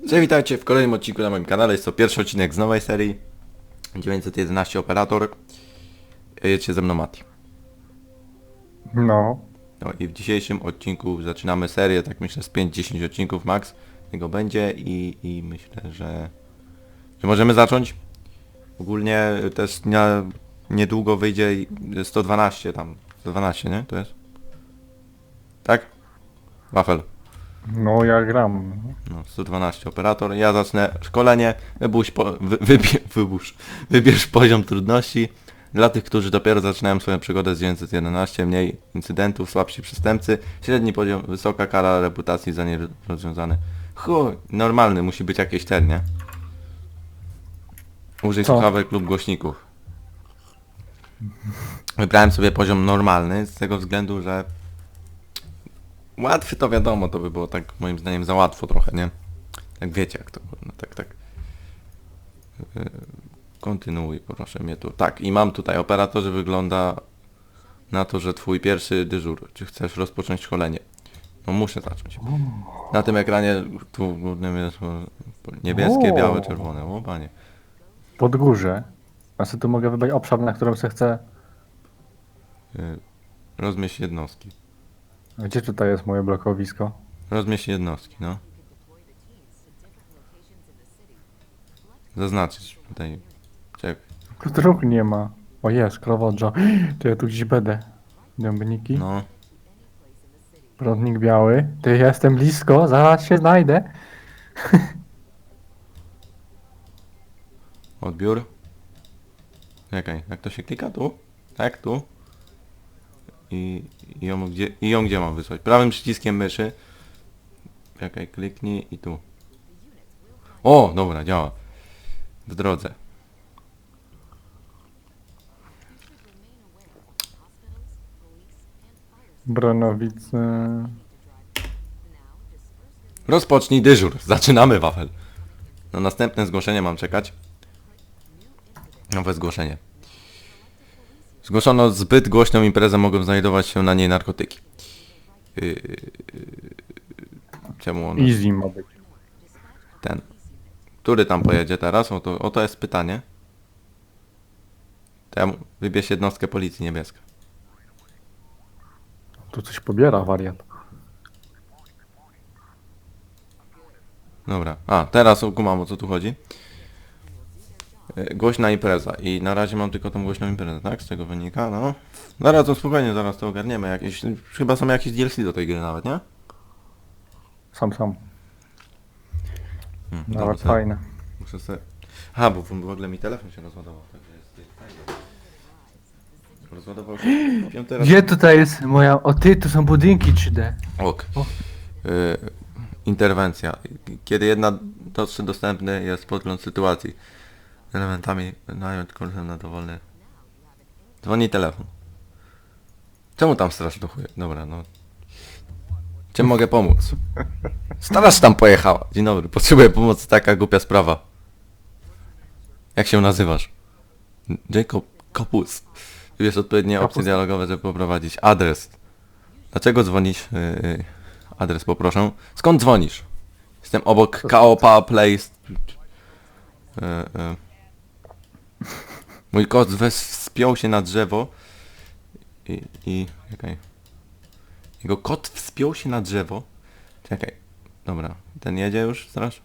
Cześć, witajcie w kolejnym odcinku na moim kanale. Jest to pierwszy odcinek z nowej serii. 911 Operator. Jedziecie ze mną Mati. No, No i w dzisiejszym odcinku zaczynamy serię, tak myślę z 5-10 odcinków max. Tego będzie i, i myślę, że, że możemy zacząć. Ogólnie też nie, niedługo wyjdzie i 112 tam. 112, nie? To jest? Tak? Wafel. No ja gram. No, 112 operator. Ja zacznę szkolenie. Wybierz, po, wy, wybie, wybierz, wybierz poziom trudności. Dla tych, którzy dopiero zaczynają swoją przygodę z 911, mniej incydentów, słabsi przestępcy, średni poziom, wysoka kara reputacji za nierozwiązane. Chuj, normalny, musi być jakieś ten, nie? Użyj Co? słuchawek lub głośników. Wybrałem sobie poziom normalny z tego względu, że Łatwy to wiadomo, to by było tak moim zdaniem za łatwo trochę, nie? Jak wiecie jak to, no tak, tak. Yy, Kontynuuj, proszę mnie tu. Tak, i mam tutaj operatorze wygląda na to, że twój pierwszy dyżur. Czy chcesz rozpocząć szkolenie? No muszę zacząć. Na tym ekranie tu w górnym jest o, niebieskie, O. białe, czerwone. O panie. Podgórze. A sobie tu mogę wybrać obszar, na którym se chcę. Yy, Rozmieść jednostki. Gdzie tutaj jest moje blokowisko? Rozmieść jednostki, no. Zaznaczyć tutaj. Czekaj. Dróg nie ma. O jest, krowodżo. To ja tu gdzieś będę. Dębniki. No. Prądnik biały. Ty jestem blisko, zaraz się znajdę. Odbiór. Czekaj, jak to się klika? Tu? Tak, tu. I, i, ją, gdzie, I ją gdzie mam wysłać? Prawym przyciskiem myszy. Czekaj, kliknij i tu. O, dobra, działa. W drodze. Bronowice. Rozpocznij dyżur. Zaczynamy, wafel. Na następne zgłoszenie mam czekać. Nowe zgłoszenie. Zgłoszono zbyt głośną imprezę, mogą znajdować się na niej narkotyki. Yy, czemu on Easy ma być. ten? Który tam pojedzie teraz? O to, o to jest pytanie. To ja mu- wybierz jednostkę policji niebieska. Tu coś pobiera wariat. Dobra. A, teraz kumam o co tu chodzi. E, Głośna impreza i na razie mam tylko tą głośną imprezę, tak? Z czego wynika, no. Zaraz to spokojnie, zaraz to ogarniemy. Jakieś, chyba są jakieś DLC do tej gry nawet, nie? Sam, sam. Hmm, Nawet dobra, fajne. Muszę sobie... Aha, bo w ogóle mi telefon się rozładował, także jest, fajnie. Rozładował się. Teraz... Gdzie tutaj jest moja... O ty, tu są budynki 3D. Ok. O. Y, interwencja. Kiedy jedna dostępny jest podgląd sytuacji. Elementami nająć kursem na dowolny. Dzwoni telefon. Czemu tam straż do chuje? Dobra, no. Czym mogę pomóc? Straż tam pojechała. Dzień dobry, potrzebuję pomocy, taka głupia sprawa. Jak się nazywasz? Jacob Kopus. Wybierz odpowiednie opcje Kapus. dialogowe, żeby poprowadzić. Adres. Dlaczego dzwonisz? Yy, yy, adres poproszę. Skąd dzwonisz? Jestem obok Power Place. Yy, yy. Mój kot wes- wspiął się na drzewo i... i czekaj. Jego kot wspiął się na drzewo. Czekaj. Dobra. Ten jedzie już straż?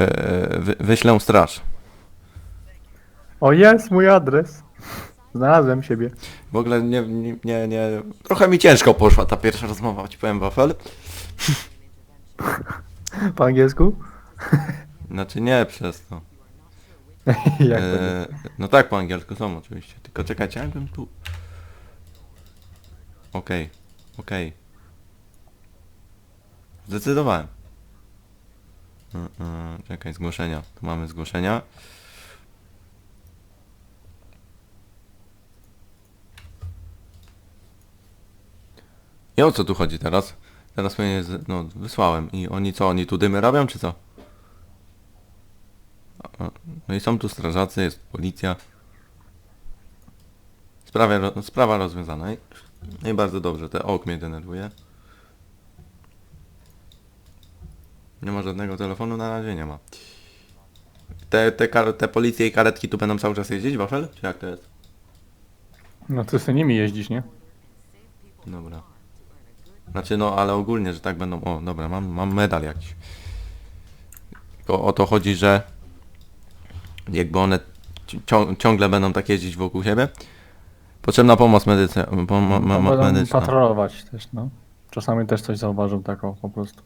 Yy, wy, wyślę straż. O jest mój adres. Znalazłem siebie. W ogóle nie, nie, nie, nie... Trochę mi ciężko poszła ta pierwsza rozmowa, ci powiem wafel. Po angielsku? Znaczy nie przez to. Jak to nie? E, no tak, po angielsku są oczywiście. Tylko czekajcie, jakbym tu... Okej, okej. Zdecydowałem. E, e, czekaj, zgłoszenia. Tu mamy zgłoszenia. I o co tu chodzi teraz? Teraz mnie z- no, wysłałem i oni co, oni tu dymy robią, czy co? No i są tu strażacy, jest policja. Sprawa, sprawa rozwiązana. No i bardzo dobrze, te ok mnie denerwuje. Nie ma żadnego telefonu, na razie nie ma. Te, te, te policje i karetki tu będą cały czas jeździć, Wafel? Czy jak to jest? No ty z nimi jeździsz, nie? Dobra. Znaczy no, ale ogólnie, że tak będą... O, dobra, mam, mam medal jakiś. Tylko o to chodzi, że jakby one ci- cią- ciągle będą tak jeździć wokół siebie. Potrzebna pomoc medyczna. Pom- To pomoc będą medyczna. patrolować też, no. Czasami też coś zauważą taką po prostu.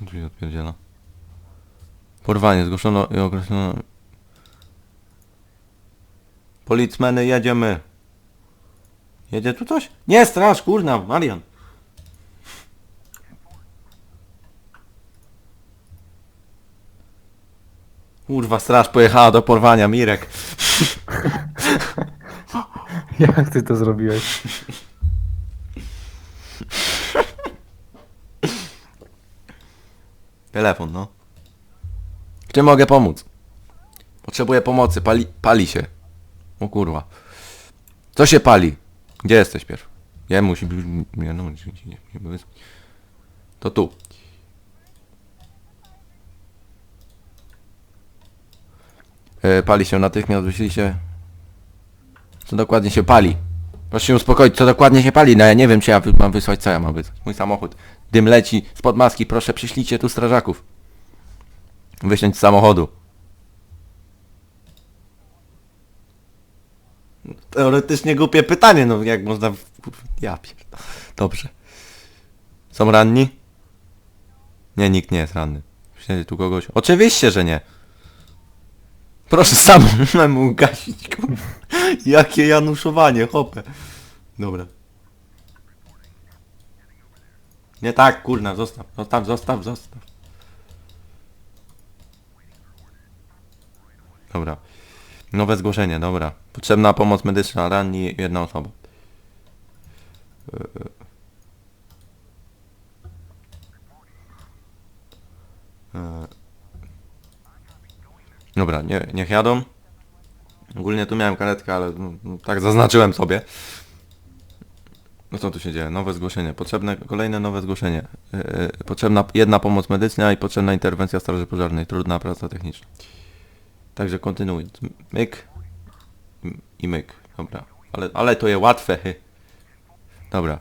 Drzwi odpierdziela. Porwanie zgłoszono i określono... Policmeny, jedziemy. Jedzie tu coś? Nie, straż, kurna, Marian. Kurwa, straż pojechała do porwania, Mirek. Jak ty to zrobiłeś? Telefon, no. Czym mogę pomóc? Potrzebuję pomocy, pali, pali się. O kurwa. Co się pali? Gdzie jesteś pierw? Nie, musi być... Nie, no, nie, nie, nie, nie, To tu. E, pali się natychmiast, wyślijcie... Co dokładnie się pali? Proszę się uspokoić, co dokładnie się pali? No ja nie wiem, czy ja mam wysłać, co ja mam wysłać. Mój samochód. Dym leci spod maski, proszę przyślijcie tu strażaków. Wysiąść z samochodu. Teoretycznie głupie pytanie, no jak można... Ja pier... Dobrze. Są ranni? Nie, nikt nie jest ranny. Siedzi tu kogoś? Oczywiście, że nie. Proszę samemu ugasić, kurwa. Jakie januszowanie, hopę. Dobra. Nie tak, kurna, zostaw, zostaw, zostaw, zostaw. Dobra. Nowe zgłoszenie, dobra. Potrzebna pomoc medyczna, ranni jedna osoba. Yy. Dobra, nie, niech jadą. Ogólnie tu miałem karetkę, ale no, no, tak zaznaczyłem sobie. No co tu się dzieje? Nowe zgłoszenie. Potrzebne, kolejne nowe zgłoszenie. Yy, potrzebna jedna pomoc medyczna i potrzebna interwencja straży pożarnej. Trudna praca techniczna. Także kontynuując. Myk i- myk. Dobra. Ale, ale to jest łatwe. Dobra.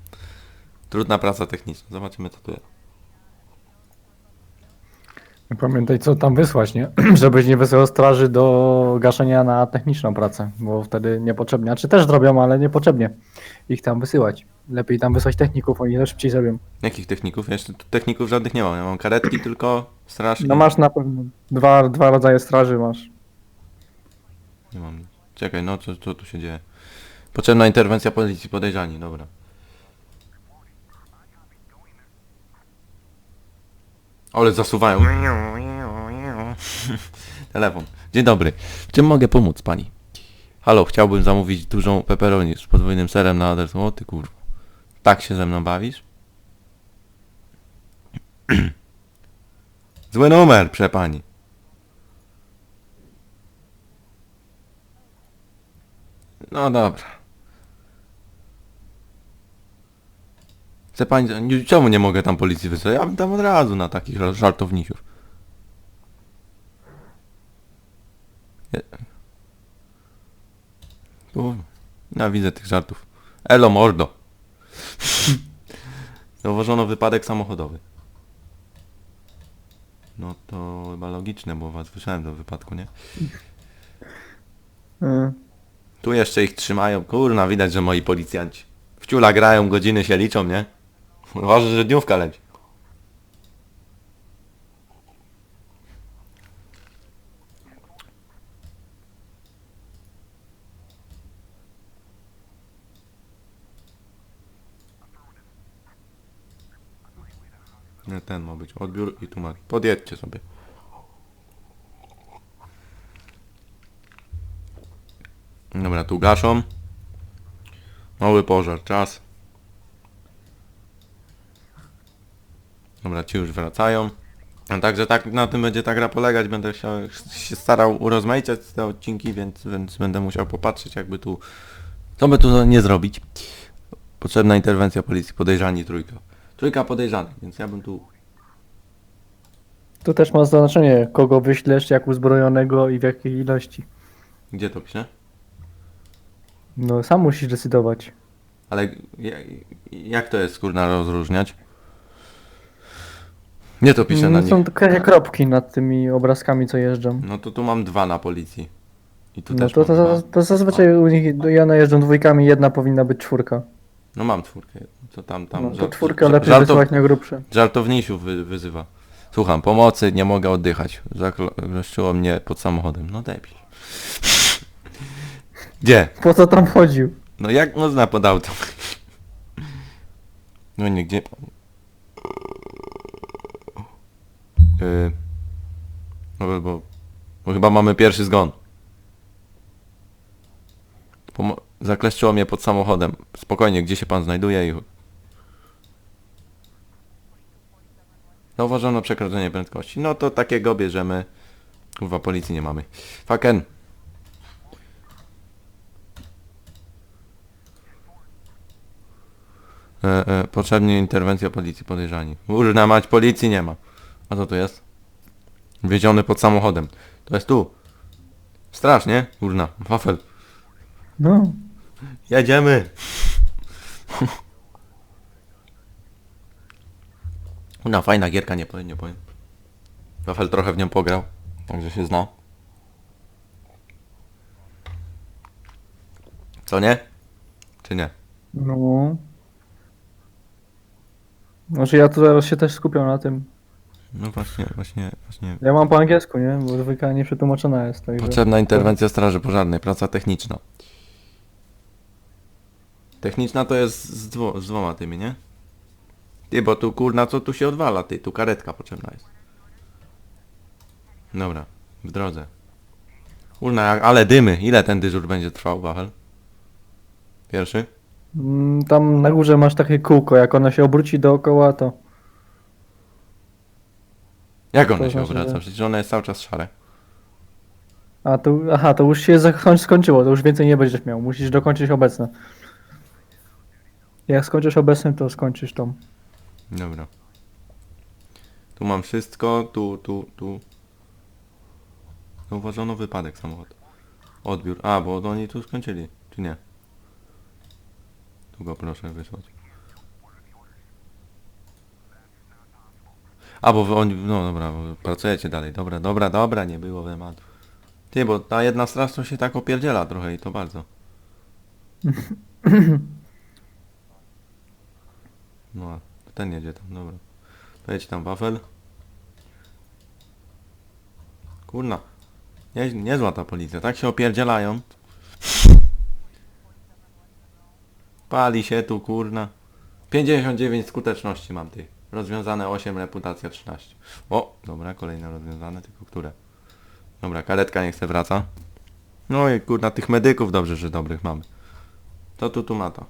Trudna praca techniczna. Zobaczymy co tu jest. Pamiętaj co tam wysłać, nie? Żebyś nie wysyłał straży do gaszenia na techniczną pracę, bo wtedy niepotrzebnie. A czy też zrobią, ale niepotrzebnie ich tam wysyłać. Lepiej tam wysłać techników, oni to szybciej zrobią. Jakich techników? Ja Jeszcze tu techników żadnych nie mam. Ja mam karetki tylko, straż. No masz na pewno dwa, dwa rodzaje straży masz. Nie mam. Czekaj, no co, co tu się dzieje? Potrzebna interwencja policji, podejrzani, dobra. Ale zasuwają. Telefon. Dzień dobry. Czym mogę pomóc pani? Halo, chciałbym zamówić dużą pepperoni z podwójnym serem na adres. O ty kurwa. Tak się ze mną bawisz? Zły numer, przepani. No dobra. Chce pani... Czemu nie mogę tam policji wysłać? Ja bym tam od razu na takich żar- żartownisiów. Nie. Tu... Ja widzę tych żartów. Elo mordo. Zauważono wypadek samochodowy. No to chyba logiczne, bo was słyszałem do wypadku, nie? Y, Tu jeszcze ich trzymają. Kurna, widać, że moi policjanci. W ciula grają, godziny się liczą, nie? Uważaj, że dniówka leci. Nie, ten ma być odbiór i tu ma. Podjedźcie sobie. Dobra, tu gaszą. Mały pożar, czas. Ci już wracają. A Także tak na tym będzie ta gra polegać. Będę się, się starał urozmaicać te odcinki, więc, więc będę musiał popatrzeć jakby tu... Co by tu nie zrobić. Potrzebna interwencja policji, podejrzani trójka. Trójka podejrzanych, więc ja bym tu... Tu też ma znaczenie, kogo wyślesz, jak uzbrojonego i w jakiej ilości. Gdzie to pisze? No, sam musisz decydować. Ale jak, jak to jest kurna rozróżniać? Nie to pisze na No, nich. są takie kropki nad tymi obrazkami, co jeżdżą. No to tu mam dwa na policji. I tu No też to, mam to, dwa. to, zazwyczaj u nich, ja najeżdżam dwójkami, jedna powinna być czwórka. No mam czwórkę. To tam, tam. No to żart- czwórkę ża- lepiej żartow- wysyłać na grubsze. Żartownisiów wy, wyzywa. Słucham, pomocy, nie mogę oddychać. Zakleszczyło mnie pod samochodem. No debil. Gdzie? Po co tam chodził? No jak można pod auto? No nie, gdzie? No bo, bo chyba mamy pierwszy zgon. Pomo- zakleszczyło mnie pod samochodem. Spokojnie, gdzie się pan znajduje i... Zauważono przekroczenie prędkości. No to takiego bierzemy. Kurwa, policji nie mamy. Faken. E, e, potrzebnie interwencja policji podejrzani. Urna mać, policji nie ma. A co to jest? Wieziony pod samochodem. To jest tu. Straż, nie? Urna. Wafel. No, Jedziemy. No fajna gierka, nie powiem, nie powiem. Wafel trochę w nią pograł, także się zna. Co nie? Czy nie? no. Może ja tu zaraz się też skupiam na tym. No właśnie, właśnie, właśnie. Ja mam po angielsku, nie? Bo dwójka nie przetłumaczona jest, także... Potrzebna interwencja straży pożarnej, praca techniczna. Techniczna to jest z, dwo, z dwoma tymi, nie? Ty, bo tu kurna co tu się odwala, ty, tu karetka potrzebna jest. Dobra, w drodze. Kurna, ale dymy, ile ten dyżur będzie trwał, Wachel? Pierwszy? Mm, Tam na górze masz takie kółko, jak ono się obróci dookoła, to... Jak one To się znaczy, obraca? że- Przecież one jest cały czas szare. A to, aha, to już się zakoń- skończyło, to już więcej nie będziesz miał. Musisz dokończyć obecne. Jak skończysz obecny, to skończysz tą. Dobra. Tu mam wszystko, tu, tu, tu. Zauważono wypadek samochodu. Odbiór. A, bo oni tu skończyli, czy nie? Tu go proszę wysłać. A, bo oni, no dobra, bo pracujecie dalej. Dobra, dobra, dobra, nie było tematu. Ty, bo ta jedna straż to się tak opierdziela trochę i to bardzo. No, a ten jedzie tam, dobra. To jedź tam, wafel. Kurna. Nie, niezła ta policja, tak się opierdzielają. Pali się tu, kurna. 59 skuteczności mam ty. Rozwiązane 8, reputacja 13. O, dobra, kolejne rozwiązane, tylko które? Dobra, karetka niech se wraca. No i kurna, tych medyków dobrze, że dobrych mamy. To tu, tu ma to.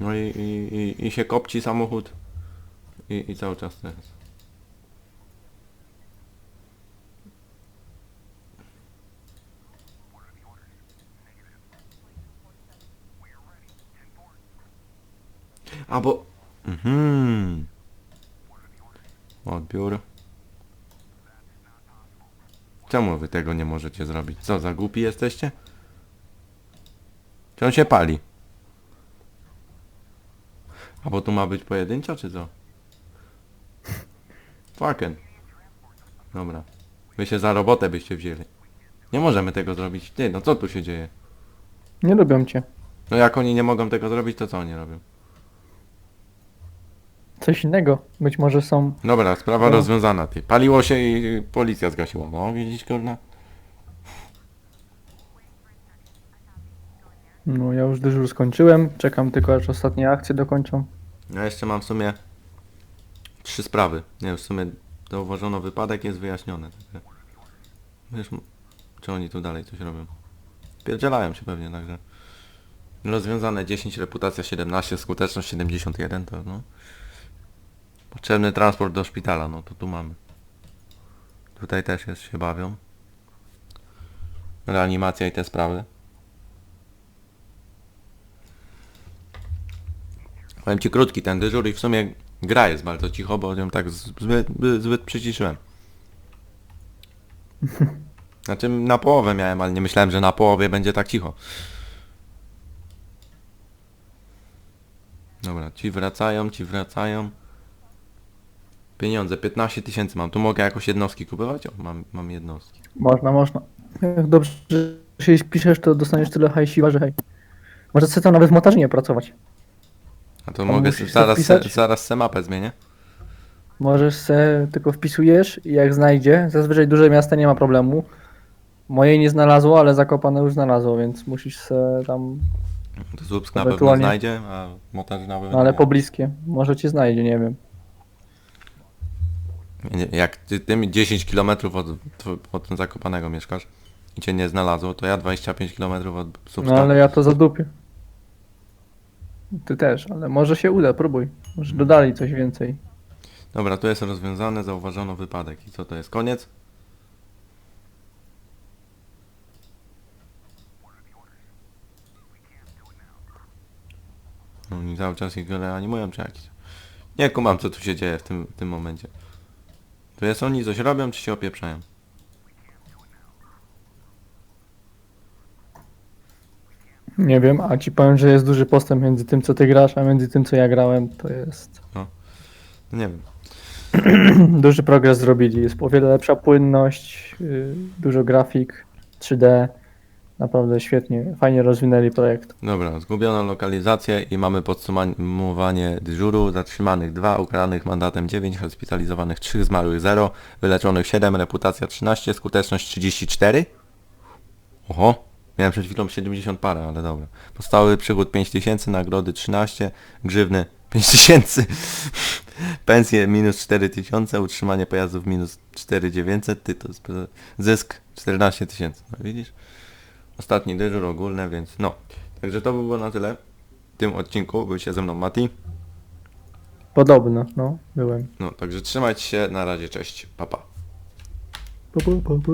No i, i, i, i się kopci samochód i, i cały czas to jest. A bo... Mhm. Odbiór. Czemu wy tego nie możecie zrobić? Co, za głupi jesteście? Czy on się pali? A bo tu ma być pojedynczo, czy co? Fucking. Dobra. Wy się za robotę byście wzięli. Nie możemy tego zrobić. Ty, no co tu się dzieje? Nie lubią cię. No jak oni nie mogą tego zrobić, to co oni robią? Coś innego. Być może są... Dobra, sprawa No. rozwiązana, ty. Paliło się i policja zgasiła. No, widzisz, kurna? No ja już dyżur skończyłem. Czekam tylko aż ostatnie akcje dokończą. Ja jeszcze mam w sumie trzy sprawy. Nie, w sumie zauważono wypadek, jest wyjaśnione. Także... Wiesz, m- czy oni tu dalej coś robią? Pierdzielają się pewnie, także... Rozwiązane 10, reputacja 17, skuteczność 71 to no. Potrzebny transport do szpitala, no to tu mamy. Tutaj też jest, się bawią. Reanimacja i te sprawy. Powiem ci krótki ten dyżur i w sumie gra jest bardzo cicho, bo ją tak zbyt, zbyt przyciszyłem. Znaczy na połowę miałem, ale nie myślałem, że na połowie będzie tak cicho. Dobra, ci wracają, ci wracają. Pieniądze, 15 tysięcy mam. Tu mogę jakoś jednostki kupować? O, mam, mam jednostki. Można, można. Jak dobrze się spiszesz, to dostaniesz tyle hajsiwa, że hej. Może chcę tam nawet w montażynie pracować. A to mogę musisz to zaraz, se, wpisać? zaraz se mapę zmienię. Możesz se tylko wpisujesz i jak znajdzie, zazwyczaj duże miasta nie ma problemu. Mojej nie znalazło, ale Zakopane już znalazło, więc musisz se tam, To Słupsk na pewno Ewentualnie- znajdzie, a montaż na pewno no ale nie. pobliskie. Może cię znajdzie, nie wiem. Jak ty tym 10 km od, od Zakopanego mieszkasz i cię nie znalazło, to ja 25 km od Słupska. No ale ja to zadupię. Ty też, ale może się uda, próbuj. Może dodali coś więcej. Dobra, tu jest rozwiązane, zauważono wypadek. I co to jest? Koniec? No Oni cały czas ich reanimują czy jakiś. Nie kumam co tu się dzieje w tym, w tym momencie. To jest oni coś robią czy się opieprzają? Nie wiem, a ci powiem, że jest duży postęp między tym, co ty grasz, a między tym, co ja grałem. To jest No nie wiem. duży progres zrobili. Jest o wiele lepsza płynność, yy, dużo grafik, 3D. Naprawdę świetnie, fajnie rozwinęli projekt. Dobra, zgubiono lokalizację i mamy podsumowanie dyżuru. Zatrzymanych 2, ukaranych mandatem 9, hospitalizowanych 3, zmarłych 0, wyleczonych 7, reputacja 13, skuteczność 34. Oho, miałem przed chwilą 70 parę, ale dobra. Podstawowy przychód 5000, nagrody 13, grzywny 5000, pensje minus 4000, utrzymanie pojazdów minus 4900, ty to jest zysk 14 tysięcy. No widzisz? Ostatni dyżur ogólny, więc no. Także to by było na tyle w tym odcinku. Był się ze mną Mati. Podobno, no, byłem. No, także trzymajcie się. Na razie, cześć. Pa, pa. Pa, pa, pa, pa.